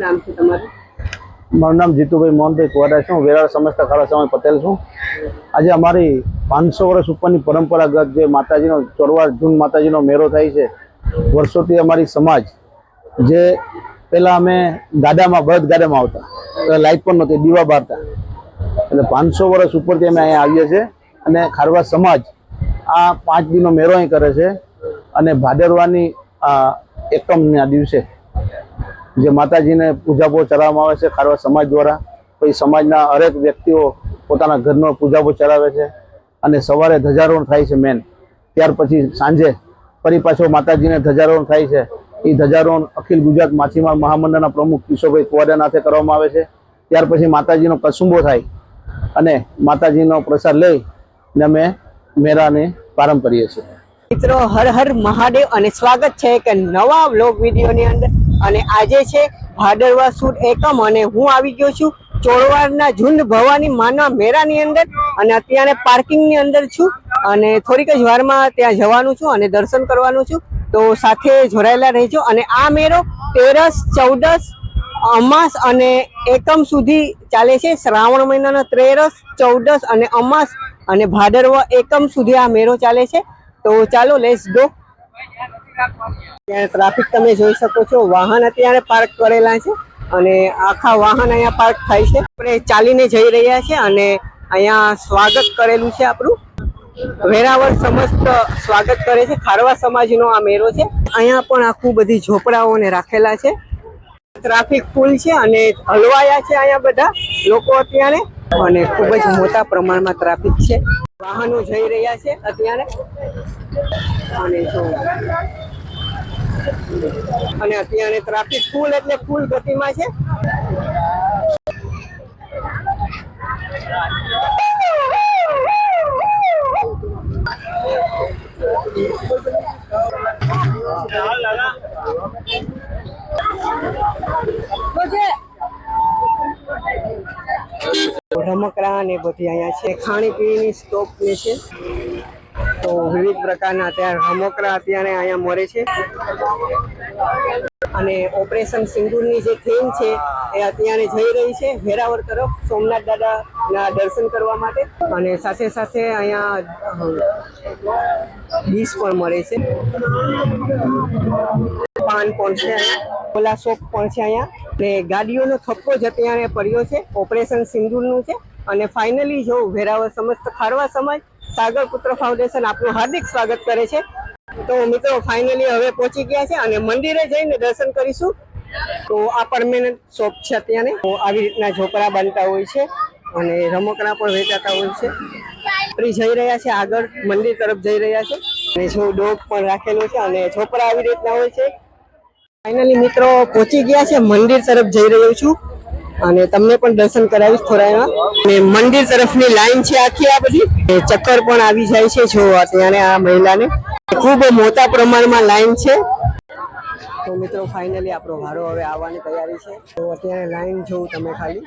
નામ છે તમારું? મારું નામ જીતુભાઈ મોહનભાઈ કુવાડા છે. હું વેરાળ સમજતા સમય પટેલ છું. આજે અમારી પાંચસો વર્ષ ઉપરની પરંપરાગત જે માતાજીનો ચોરવાર જૂન માતાજીનો મેળો થાય છે, વર્ષોથી અમારી સમાજ જે પહેલાં અમે ગાડામાં બળદ ગાડામાં આવતા લાઇટ પણ નહોતી, દીવા બારતા. એટલે પાંચસો વર્ષ ઉપરથી અમે અહીંયા આવીએ છીએ અને ખારવા સમાજ આ પાંચ દિનનો મેળો અહીં કરે છે અને ભાદરવાની, આ એકમના દિવસે જે માતાજીને પૂજાપો ચડાવવામાં આવે છે, ખારવા સમાજ દ્વારા. પછી સમાજના હરેક વ્યક્તિઓ પોતાના ઘરનો પૂજાપો ચડાવે છે અને સવારે ધજારોહણ થાય છે મેન ત્યાર પછી સાંજે ફરી પાછો માતાજીને ધજારોહણ થાય છે. એ ધજારોહણ અખિલ ગુજરાત માછીમાર મહામંડળના પ્રમુખ કિશોરભાઈ કુવાડાનાથે કરવામાં આવે છે. ત્યાર પછી માતાજીનો કસુંબો થાય અને માતાજીનો પ્રસાદ લઈ ને અમે મેળાને પ્રારંભ કરીએ છીએ. મિત્રો, હર હર મહાદેવ અને સ્વાગત છે કે નવા વ્લોગ વિડીયોની અંદર. અને આજે છે ભાદરવા સુદ એકમ અને હું આવી ગયો છું ચોરવાડના ઝુંડ ભવાની માના મેળાની અંદર અને અત્યારે પાર્કિંગની અંદર છું અને થોડીક જ વારમાં ત્યાં જવાનું છું અને દર્શન કરવાનું છું. તો સાથે જોડાયેલા રહેજો અને આ મેળો તેરસ, ચૌદસ, અમાસ અને એકમ સુધી ચાલે છે. શ્રાવણ મહિનાના તેરસ ચૌદસ અને અમાસ અને ભાદરવા એકમ સુધી આ મેળો ચાલે છે. તો ચાલો લેસ ગો ટ્રાફિક તમે જોઈ શકો છો. વાહન અત્યારે પાર્ક કરેલા છે અને આખા વાહન અહીંયા પાર્ક થાય છે. આપણે ચાલીને જઈ રહ્યા છે અને અહીંયા સ્વાગત કરેલું છે આપણું. વેરાવળ સમસ્ત સ્વાગત કરે છે. ખારવા સમાજનો આ મેળો છે. અહીંયા પણ આખું બધી ઝોપડાઓને રાખેલા છે. ટ્રાફિક ફૂલ છે અને હલવાયા છે અહીંયા બધા લોકો અત્યારે. અને ખૂબ જ મોટા પ્રમાણમાં ટ્રાફિક છે. વાહનો જઈ રહ્યા છે અત્યારે. અને જો અને અત્યારે ટ્રાફિક ફૂલ એટલે ફૂલ ગતિમાં છે. રમકડા ને બધી અહીંયા છે ખાણી પીણીની સ્ટોપ ને છે. તો વિવિધ પ્રકારના અત્યારે રમકડા અત્યારે અહીંયા મળે છે. અને ઓપરેશન સિંદૂરની જે થીમ છે, એ અત્યારે જઈ રહી છે. વેરાવળ તરફ સોમનાથ દાદાના દર્શન કરવા માટે. અને સાથે સાથે અહીંયા ડીશ પણ મળે છે. પાન પણ છે ઓલા શોપ પણ છે અહીંયા. ને ગાડીઓનો થપ્પો જ અત્યારે પડ્યો છે. ઓપરેશન સિંદૂરનું છે. અને ફાઇનલી જો વેરાવળ સમસ્ત ખારવા સમાજ સાગર પુત્ર ફાઉન્ડેશન આપનું હાર્દિક સ્વાગત કરે છે. તો મિત્રો ફાઇનલી હવે પહોંચી ગયા છે અને મંદિરે જઈને દર્શન કરીશું. તો આ પરમેનન્ટ શોપ છે અત્યારે. તો આવી રીતના ઝોપડા બનતા હોય છે અને રમકડા પણ વેચાતા હોય છે. આપણે જઈ રહ્યા છે આગળ, મંદિર તરફ જઈ રહ્યા છે. અને જો ડોગ પણ રાખેલો છે અને ઝોપડા આવી રીતના હોય છે. ફાઇનલી મિત્રો, પહોંચી ગયા છે, મંદિર તરફ જઈ રહ્યો છું. અને તમને પણ દર્શન કરાવીશ થોડા અને મંદિર તરફની લાઈન છે આખી આ બધી. ચક્કર પણ આવી જાય છે, જો અત્યારે આ મહિલાને. ખૂબ મોટા પ્રમાણમાં લાઈન છે. તો મિત્રો ફાઇનલી આપણો વારો હવે આવવાની તૈયારી છે. તો અત્યારે લાઈન જોઉં તમે ખાલી.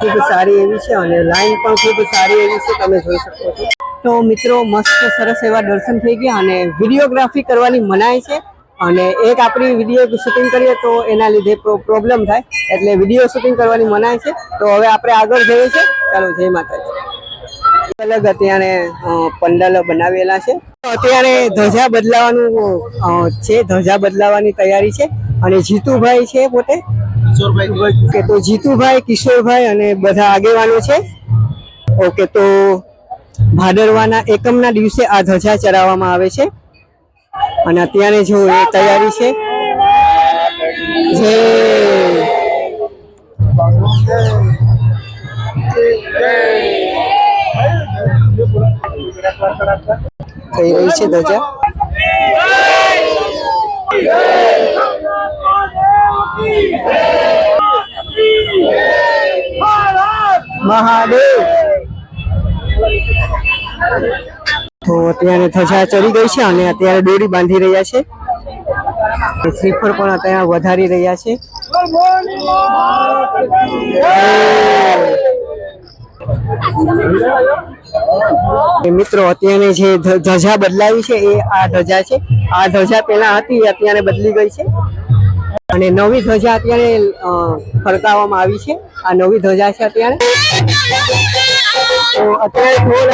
ખૂબ સારી એવી છે અને લાઈન પણ ખૂબ સારી એવી છે, તમે જોઈ શકો છો. તો મિત્રો, મસ્ત સરસ એવા દર્શન થઈ ગયા અને વિડીયોગ્રાફી કરવાની મનાય છે. અને એક આપણી વીડિયો શૂટિંગ કરીએ તો એના લીધે પ્રોબ્લેમ થાય. એટલે વીડિયો શૂટિંગ કરવાની મનાય છે. તો હવે આપણે આગળ જઈએ છીએ. ચાલો, જય માતાજી. અલગ અત્યારે પંડાલો બનાવેલા છે. અત્યારે ધજા બદલાવાનું છે. ધજા બદલાવાની તૈયારી છે. અને જીતુભાઈ છે પોતે. ઓકે તો જીતુભાઈ, કિશોરભાઈ અને બધા આગેવાનો છે. ઓકે, તો ભાદરવાના એકમના દિવસે આ ધજા ચડાવવામાં આવે છે. અને અત્યારે જો એ તૈયારી છે. જે થઈ રહી છે ધજા. મહાદેવ. તો અત્યારે ધજા ચડી ગઈ છે અને અત્યારે દોરી બાંધી રહ્યા છે. શ્રીફળ પણ અત્યારે વધારી રહ્યા છે. મિત્રો, અત્યારે જે ધજા બદલાવી છે, એ આ ધજા છે. આ ધજા પહેલા હતી અત્યારે બદલી ગઈ છે. અને નવી ધજા અત્યારે ફરકાવવામાં આવી છે. આ નવી ધજા છે અત્યારે. અત્યારે ઢોલ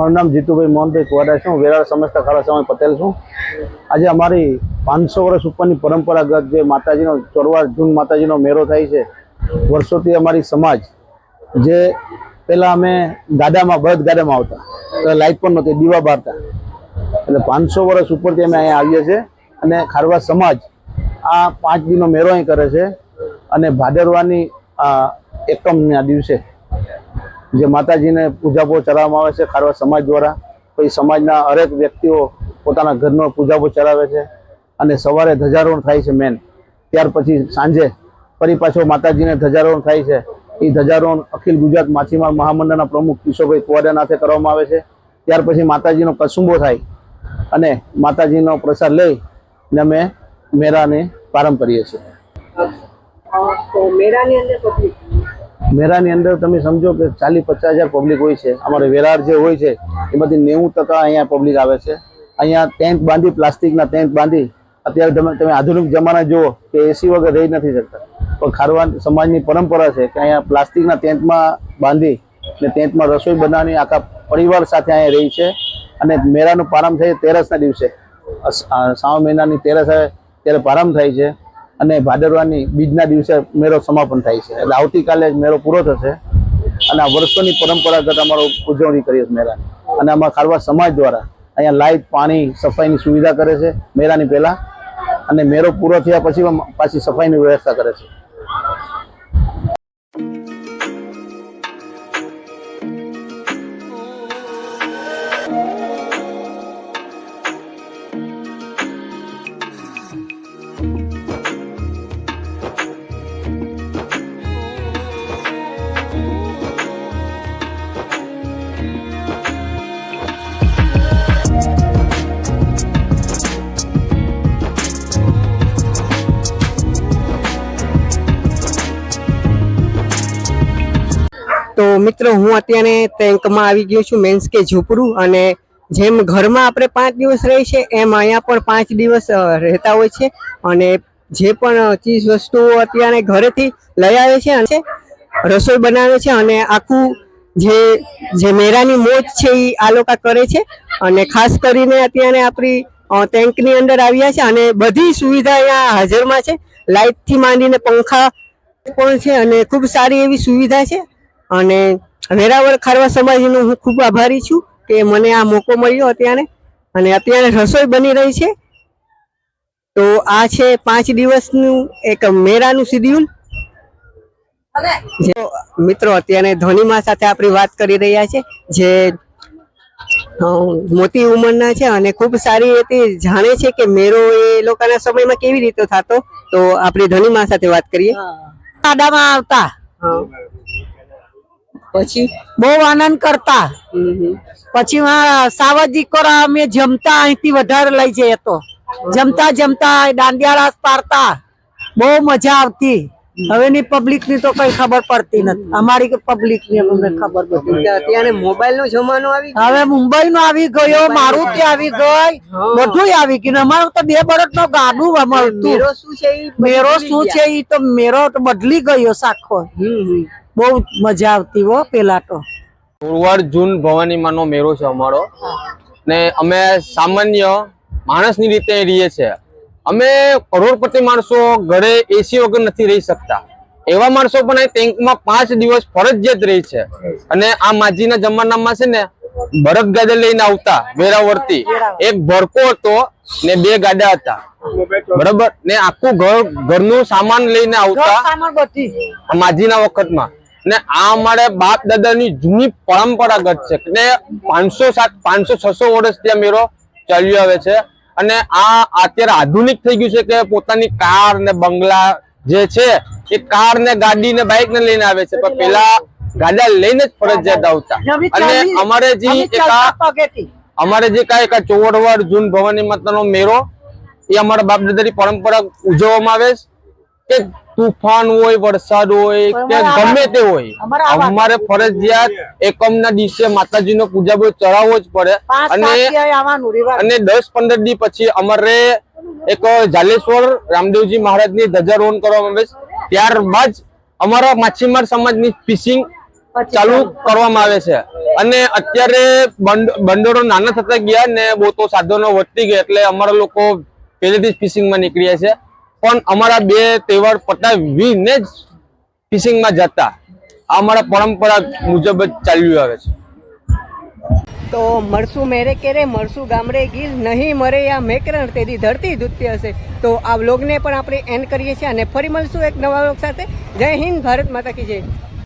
મારું નામ જીતુભાઈ મોહનભાઈ કુવાડા છે. હું વેરાળ સમસ્ત સમય પટેલ છું. આજે અમારી પાંચસો વર્ષ ઉપરની પરંપરાગત જે માતાજીનો ચોરવાર જૂન માતાજીનો મેળો થાય છે, વર્ષોથી અમારી સમાજ જે પહેલાં અમે ગાડામાં, બળદ ગાડામાં આવતા તો લાઇટ પણ નહોતી, દીવા બારતા. એટલે પાંચસો વર્ષ ઉપરથી અમે અહીંયા આવીએ છીએ અને ખારવા સમાજ આ પાંચ દિનનો મેળો અહીં કરે છે અને ભાદરવાની એકમના દિવસે જે માતાજીને પૂજાપો ચડાવવામાં આવે છે, ખારવા સમાજ દ્વારા. પછી સમાજના હરેક વ્યક્તિઓ પોતાના ઘરનો પૂજાપો ચડાવે છે અને સવારે ધજારોહણ થાય છે મેન ત્યાર પછી સાંજે ફરી પાછો માતાજીને ધજારોહણ થાય છે. એ ધજારોહણ અખિલ ગુજરાત માછીમાર મહામંડળના પ્રમુખ કિશોરભાઈ કુવાડાનાથે કરવામાં આવે છે. ત્યાર પછી માતાજીનો કસુંબો થાય અને માતાજીનો પ્રસાદ લઈ ને અમે મેળાને પ્રારંભ કરીએ છીએ. મેળાની અંદર તમે સમજો કે ચાલીસ, પચાસ હજાર પબ્લિક હોય છે. અમારે વેરાર જે હોય છે એમાંથી નેવું ટકા અહીંયા પબ્લિક આવે છે. અહીંયા ટેન્ટ બાંધી, પ્લાસ્ટિકના ટેન્ટ બાંધી, અત્યારે તમે તમે આધુનિક જમાના જુઓ કે એસી વગર રહી નથી શકતા. પણ ખારવા સમાજની પરંપરા છે કે અહીંયા પ્લાસ્ટિકના ટેન્ટમાં બાંધી ને ટેન્ટમાં રસોઈ બનાવવાની આખા પરિવાર સાથે અહીંયા રહી છે. અને મેળાનું પ્રારંભ થાય તેરસના દિવસે. શ્રાવણ મહિનાની તેરસ આવે ત્યારે પ્રારંભ થાય છે. અને ભાદરવાની બીજના દિવસે મેળો સમાપન થાય છે. એટલે આવતીકાલે મેળો પૂરો થશે. અને આ વર્ષોની પરંપરાગત અમારો ઉજવણી કરીએ છીએ મેળાની. અને અમારા ખારવા સમાજ દ્વારા અહીંયા લાઇટ પાણી, સફાઈની સુવિધા કરે છે મેળાની પહેલાં. અને મેળો પૂરો થયા પછી પાછી સફાઈની વ્યવસ્થા કરે છે. મિત્રો, હું અત્યારે ટેન્કમાં આવી ગયો છું મેન્સ કે ઝૂંપડું અને જેમ ઘરમાં આપણે પાંચ દિવસ રહી છે, એમ અહીંયા પણ પાંચ દિવસ રહેતા હોય છે અને જે પણ ચીજ વસ્તુઓ અત્યારે ઘરેથી લઈ આવે છે અને રસોઈ બનાવે છે અને આખું જે જે મેરાની મોજ છે એ આ લોકો કરે છે અને ખાસ કરીને અત્યારે આપણી ટેન્કની અંદર આવ્યા છે અને બધી સુવિધા અહીંયા હાજરમાં છે. લાઇટથી માંડીને પંખા પણ છે અને ખૂબ સારી એવી સુવિધા છે. અને વેરાવળ ખારવા સમાજનો હું ખૂબ આભારી છું કે મને આ મોકો મળ્યો અત્યારે. અને અત્યારે રસોઈ બની રહી છે. તો આ છે પાંચ દિવસનું એક મેળાનું શિડ્યુલ જે મિત્રો અત્યારે ધોનીમાં સાથે આપણી વાત કરી રહ્યા છે. જે મોટી ઉંમરના છે અને ખૂબ સારી રીતે જાણે છે કે મેળો એ લોકોના સમયમાં કેવી રીતે થતો. તો આપણી ધોનીમાં સાથે વાત કરીએ. આડામાં આવતા. પછી બહુ આનંદ કરતા. પછી સાવજી કોરા અમે જમતા અહીંથી વધારે લઈ જઈએ તો. જમતા જમતા દાંડિયા પારતા બહુ મજા આવતી. હવેની પબ્લિકની તો કઈ ખબર પડતી નથી. અમારી પબ્લિકની અમને ખબર પડતી અત્યારે મોબાઈલ નો જમાનો આવી હવે મુંબઈ નો આવી ગયો મારુતિ આવી ગઈ. બધું આવી ગયું. અમારું તો બે બરસ નો ગાડું મળતું મેરો શું છે મેરો શું છે એ તો મેરો બદલી ગયો સાખો. બહુ મજા આવતી હો પેલા તો. ગુરુવાર જૂન ભવાનીમાંનો મેળો છે અમારો. ને અમે સામાન્ય માણસની રીતે રહીએ છીએ અમે કરોડપતિ માણસો ઘરે એસી વગર નથી રહી શકતા. એવા માણસો પણ અહીં ટેન્કમાં પાંચ દિવસ ફરજિયાત રહી છે. અને આ માજીના જમાનામાં છે ને બરફ ગાડા લઈને આવતા વેરાવળથી. એક ભડકો હતો ને બે ગાડા હતા. બરાબર? ને આખું ઘર ઘરનું સામાન લઈને આવતા માજીના વખતમાં. ને આ અમારે બાપ દાદાની જૂની પરંપરાગત છે ને પાંચસો સાત પાંચસો છસો વર્ષ ત્યાં મેળો ચાલ્યો આવે છે. અને આ અત્યારે આધુનિક થઈ ગયું છે કે પોતાની કાર ને બંગલા જે છે એ કાર ને ગાડી ને બાઇક ને લઈને આવે છે. પણ પેલા ગાડા લઈને જ ફરજિયાત આવતા. અને અમારે જે એક અમારે જે કાંઈ એક ચોવડવાડ જૂન ભવાની માતાનો મેળો એ અમારા બાપ દાદાની પરંપરા ઉજવવામાં આવે છે. કે તુફાન હોય વરસાદ હોય કે ગમે તે હોય. અમારે ફરજિયાત એકમ ના ફરજિયાત એકમના દિવસે માતાજીનો બહુ ચડાવવો જ પડે. અને અને દસ પંદર દી પછી અમારે એક જાલેશ્વર રામદેવજી મહારાજની ધ્વજારોહણ કરવામાં આવે છે. ત્યારબાદ અમારા માછીમાર સમાજની ફિશિંગ ચાલુ કરવામાં આવે છે. અને અત્યારે બંડ- બંદરો નાના થતા ગયા ને તો સાધનો વધતી ગયા એટલે અમારા લોકો પહેલેથી જ ફિશિંગમાં નીકળ્યા છે. પણ અમારા બે તહેવાર પતાવીને જ ફિશિંગમાં જતા. આ અમારા પરંપરા મુજબ જ ચાલ્યું આવે છે. તો મળશું મેરે કેરે મળશું ગામડે ગીર નહીં મરે, આ મેકરણ તેથી ધરતી દૂત્ય હશે. તો આ વ્લોગને પણ આપણે એન્ડ કરીએ છીએ અને ફરી મળશું એક નવા વ્લોગ સાથે. જય હિન્દ, ભારત માતા કી જય.